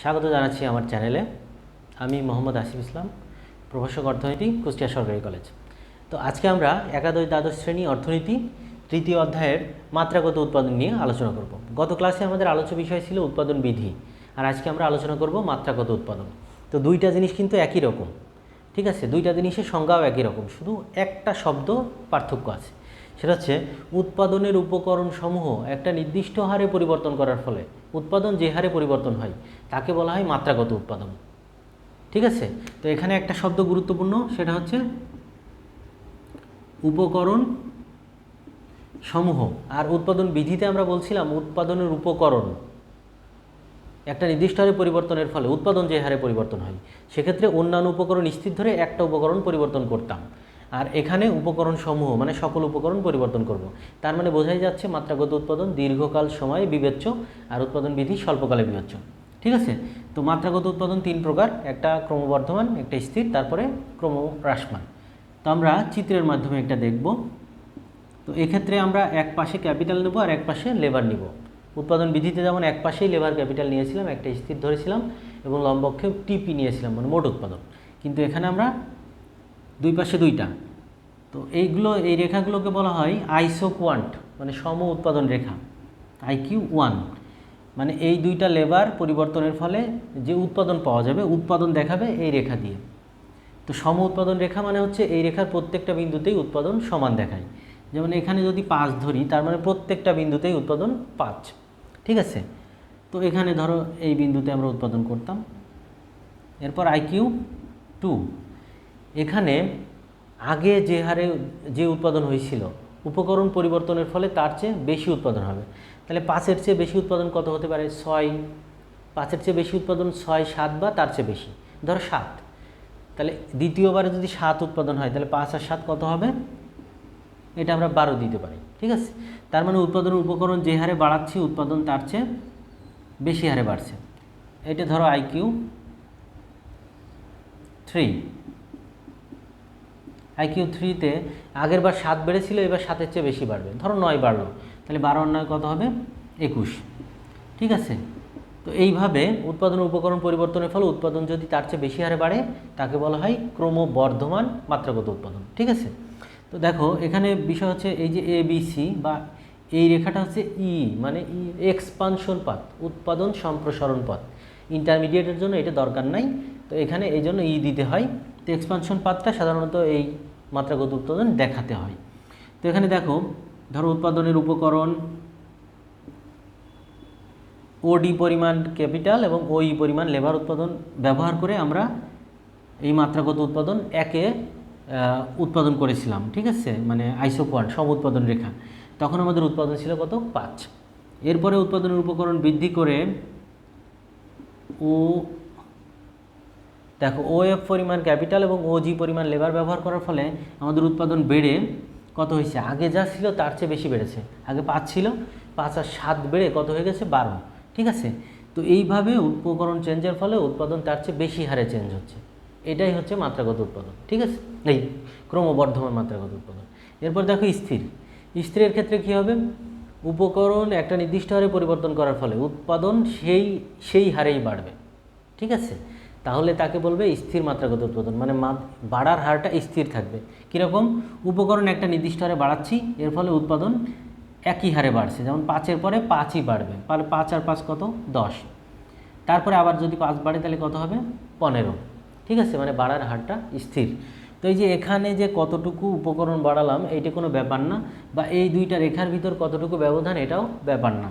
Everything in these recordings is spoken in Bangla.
স্বাগত জানাচ্ছি আমার চ্যানেলে। আমি মোহাম্মদ আসিফ ইসলাম, প্রভাষক অর্থনীতি, কুষ্টিয়া সরকারি কলেজ। তো আজকে আমরা একাদশ দ্বাদশ শ্রেণি অর্থনীতি তৃতীয় অধ্যায়ের মাত্রাগত উৎপাদন নিয়ে আলোচনা করব। গত ক্লাসে আমাদের আলোচ্য বিষয় ছিল উৎপাদন বিধি, আর আজকে আমরা আলোচনা করব মাত্রাগত উৎপাদন। তো দুইটা জিনিস কিন্তু একই রকম, ঠিক আছে? দুইটা জিনিসের সংজ্ঞাও একই রকম, শুধু একটা শব্দ পার্থক্য আছে। সেটা হচ্ছে উৎপাদনের উপকরণ সমূহ একটা নির্দিষ্ট হারে পরিবর্তন করার ফলে, উৎপাদন যে হারে পরিবর্তন হয়, তাকে বলা হয় মাত্রাগত উৎপাদন। ঠিক আছে? তো এখানে একটা শব্দ গুরুত্বপূর্ণ, সেটা হচ্ছে উপকরণ সমূহ। আর উৎপাদন বিধিতে আমরা বলছিলাম উৎপাদনের উপকরণ। একটা নির্দিষ্ট হারে পরিবর্তনের ফলে, উৎপাদন যে হারে পরিবর্তন হয়, সেক্ষেত্রে অন্যান্য উপকরণ স্থির ধরে একটা উপকরণ পরিবর্তন করতাম। আর এখানে উপকরণ সমূহ মানে সকল উপকরণ পরিবর্তন করব। তার মানে বোঝাই যাচ্ছে মাত্রাগত উৎপাদন, দীর্ঘকাল সময়ে বিবেচ্য আর উৎপাদন বিধি স্বল্পকালে বিবেচ্য। ঠিক আছে? তো মাত্রাগত উৎপাদন তিন প্রকার, একটা ক্রমবর্ধমান, একটা স্থির, তারপরে ক্রমহ্রাসমান। তো আমরা চিত্রের মাধ্যমে একটা দেখব। তো এক্ষেত্রে আমরা এক পাশে ক্যাপিটাল নেব আর এক পাশে লেবার নিব। উৎপাদন বিধিতে যেমন এক পাশেই লেবার ক্যাপিটাল নিয়েছিলাম একটা স্থির ধরেছিলাম এবং লম্বক্ষে টিপি নিয়েছিলাম মানে মোট উৎপাদন। কিন্তু এখানে আমরা দুই পাশে দুইটা। তো এইগুলো, এই রেখাগুলোকে বলা হয় আইসো কোয়ান্ট মানে সম উৎপাদন রেখা, আইকিউ ওয়ান। মানে এই দুইটা লেবার পরিবর্তনের ফলে যে উৎপাদন পাওয়া যাবে, উৎপাদন দেখাবে এই রেখা দিয়ে। তো সম উৎপাদন রেখা মানে হচ্ছে এই রেখার প্রত্যেকটা বিন্দুতেই উৎপাদন সমান দেখায়। যেমন এখানে যদি পাঁচ ধরি, তার মানে প্রত্যেকটা বিন্দুতেই উৎপাদন পাঁচ। ঠিক আছে? তো এখানে ধরো এই বিন্দুতে আমরা উৎপাদন করতাম। এরপর আইকিউ টু। এখানে আগে যে হারে যে উৎপাদন হয়েছিল, উপকরণ পরিবর্তনের ফলে তার চেয়ে বেশি উৎপাদন হবে। তাহলে পাঁচের চেয়ে বেশি উৎপাদন কত হতে পারে? ছয়। পাঁচের চেয়ে বেশি উৎপাদন ছয়, সাত বা তার চেয়ে বেশি। ধরো সাত। তাহলে দ্বিতীয়বারে যদি সাত উৎপাদন হয়, তাহলে পাঁচ আর সাত কত হবে? এটা আমরা বারো দিতে পারি, ঠিক আছে? তার মানে উৎপাদন উপকরণ যে হারে বাড়াচ্ছি, উৎপাদন তার চেয়ে বেশি হারে বাড়ছে। এটা ধরো আইকিউ থ্রি আইকিউ থ্রিতে আগের বার সাত বেড়েছিল, এবার সাতের চেয়ে বেশি বাড়বে। ধরো নয় বাড়লো, তাহলে বারো নয় কত হবে? একুশ। ঠিক আছে? তো এইভাবে উৎপাদনের উপকরণ পরিবর্তনের ফলে উৎপাদন যদি তার চেয়ে বেশি হারে বাড়ে, তাকে বলা হয় ক্রমবর্ধমান মাত্রাগত উৎপাদন। ঠিক আছে? তো দেখো, এখানে বিষয় হচ্ছে এই যে এ বি এই রেখাটা হচ্ছে ই মানে ই এক্সপানশন পাথ উৎপাদন সম্প্রসারণ পথ ইন্টারমিডিয়েটের জন্য এটা দরকার নাই। তো এখানে এই জন্য ই দিতে হয়। তো এক্সপানশন পাথটা সাধারণত এই মাত্রাগত উৎপাদন দেখাতে হয়। তো এখানে দেখো, ধরো উৎপাদনের উপকরণ ওডি পরিমাণ ক্যাপিটাল এবং ওই পরিমাণ লেবার উৎপাদন ব্যবহার করে আমরা এই মাত্রাগত উৎপাদন একে উৎপাদন করেছিলাম, ঠিক আছে? মানে আইসো কোয়ান সম উৎপাদন রেখা। তখন আমাদের উৎপাদন ছিল কত? পাঁচ। এরপরে উৎপাদনের উপকরণ বৃদ্ধি করে ও, দেখো ও এফ পরিমাণ ক্যাপিটাল এবং ও জি পরিমাণ লেবার ব্যবহার করার ফলে আমাদের উৎপাদন বেড়ে কত হয়েছে? আগে যা ছিল তার চেয়ে বেশি বেড়েছে। আগে পাঁচ ছিল, পাঁচ আর সাত বেড়ে কত হয়ে গেছে? বারো। ঠিক আছে? তো এইভাবে উপকরণ চেঞ্জের ফলে উৎপাদন তার চেয়ে বেশি হারে চেঞ্জ হচ্ছে। এটাই হচ্ছে মাত্রাগত উৎপাদন। ঠিক আছে? এই ক্রমবর্ধমান মাত্রাগত উৎপাদন। এরপর দেখো স্থির। স্থিরের ক্ষেত্রে কী হবে? উপকরণ একটা নির্দিষ্ট হারে পরিবর্তন করার ফলে উৎপাদন সেই সেই হারেই বাড়বে। ঠিক আছে? তাহলে তাকে বলবে স্থির মাত্রাগত উৎপাদন মানে বাড়ার হারটা স্থির থাকবে। কীরকম? উপকরণ একটা নির্দিষ্ট হারে বাড়াচ্ছি, এর ফলে উৎপাদন একই হারে বাড়ছে। যেমন পাঁচের পরে পাঁচই বাড়বে, তাহলে পাঁচ আর পাঁচ কত? দশ। তারপরে আবার যদি পাঁচ বাড়ে, তাহলে কত হবে? পনেরো। ঠিক আছে? মানে বাড়ার হারটা স্থির। তো এই যে এখানে যে কতটুকু উপকরণ বাড়ালাম, এইটা কোনো ব্যাপার না, বা এই দুইটা রেখার ভিতর কতটুকু ব্যবধান এটাও ব্যাপার না।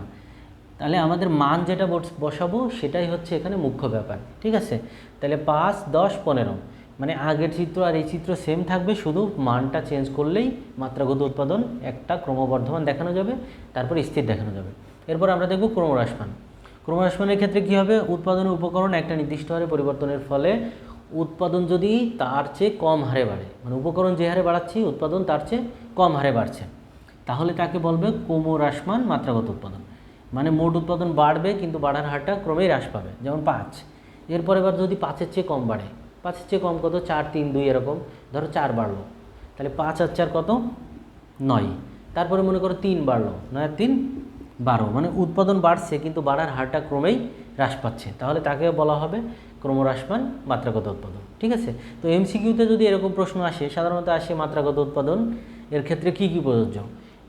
তাহলে আমাদের মান যেটা বস- বসাবো, সেটাই হচ্ছে এখানে মুখ্য ব্যাপার, ঠিক আছে? তাহলে পাঁচ, দশ, পনেরো মানে আগের চিত্র আর এই চিত্র সেম থাকবে, শুধু মানটা চেঞ্জ করলেই মাত্রাগত উৎপাদন একটা ক্রমবর্ধমান দেখানো যাবে, তারপর স্থির দেখানো যাবে। এরপর আমরা দেখব ক্রমহ্রাসমান ক্রমহ্রাসমানের ক্ষেত্রে কী হবে? উৎপাদনের উপকরণ একটা নির্দিষ্ট হারে পরিবর্তনের ফলে উৎপাদন যদি তার চেয়ে কম হারে বাড়ে মানে উপকরণ যে হারে বাড়াচ্ছি, উৎপাদন তার চেয়ে কম হারে বাড়ছে, তাহলে তাকে বলবে ক্রমহ্রাসমান মাত্রাগত উৎপাদন। মানে মোট উৎপাদন বাড়বে, কিন্তু বাড়ার হারটা ক্রমেই হ্রাস পাবে, যেমন পাঁচ। এরপর এবার যদি পাঁচের চেয়ে কম বাড়ে, পাঁচের চেয়ে কম কত? চার, তিন, দুই এরকম, ধরো চার বাড়লো, তাহলে পাঁচ আর চার কত? নয়। তারপরে মনে করো তিন বাড়লো, নয় তিন, বারো। মানে উৎপাদন বাড়ছে, কিন্তু বাড়ার হারটা ক্রমেই হ্রাস পাচ্ছে, তাহলে তাকে বলা হবে ক্রমহ্রাসমান মাত্রাগত উৎপাদন, ঠিক আছে? তো এমসিকিউতে যদি এরকম প্রশ্ন আসে, সাধারণত আসে মাত্রাগত উৎপাদন, এর ক্ষেত্রে কি কি প্রযোজ্য?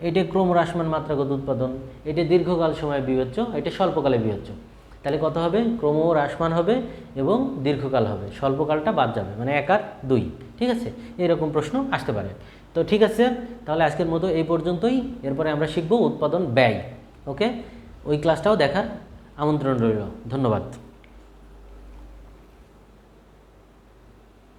এটা ক্রমহ্রাসমান মাত্রাগত উৎপাদন, এটা দীর্ঘকাল সময় বিবেচ্য, এটা স্বল্পকালে বিবেচ্য। তাহলে কত হবে? ক্রম ক্রমহ্রাসমান হবে এবং দীর্ঘকাল হবে। স্বল্পকালটা বাদ যাবে মানে এক আর দুই, ঠিক আছে? এরকম প্রশ্ন আসতে পারে। তো ঠিক আছে, তাহলে আজকের মতো এই পর্যন্তই। এরপরে আমরা শিখব উৎপাদন ব্যয়, ওকে? ওই ক্লাসটাও দেখার আমন্ত্রণ রইল। ধন্যবাদ।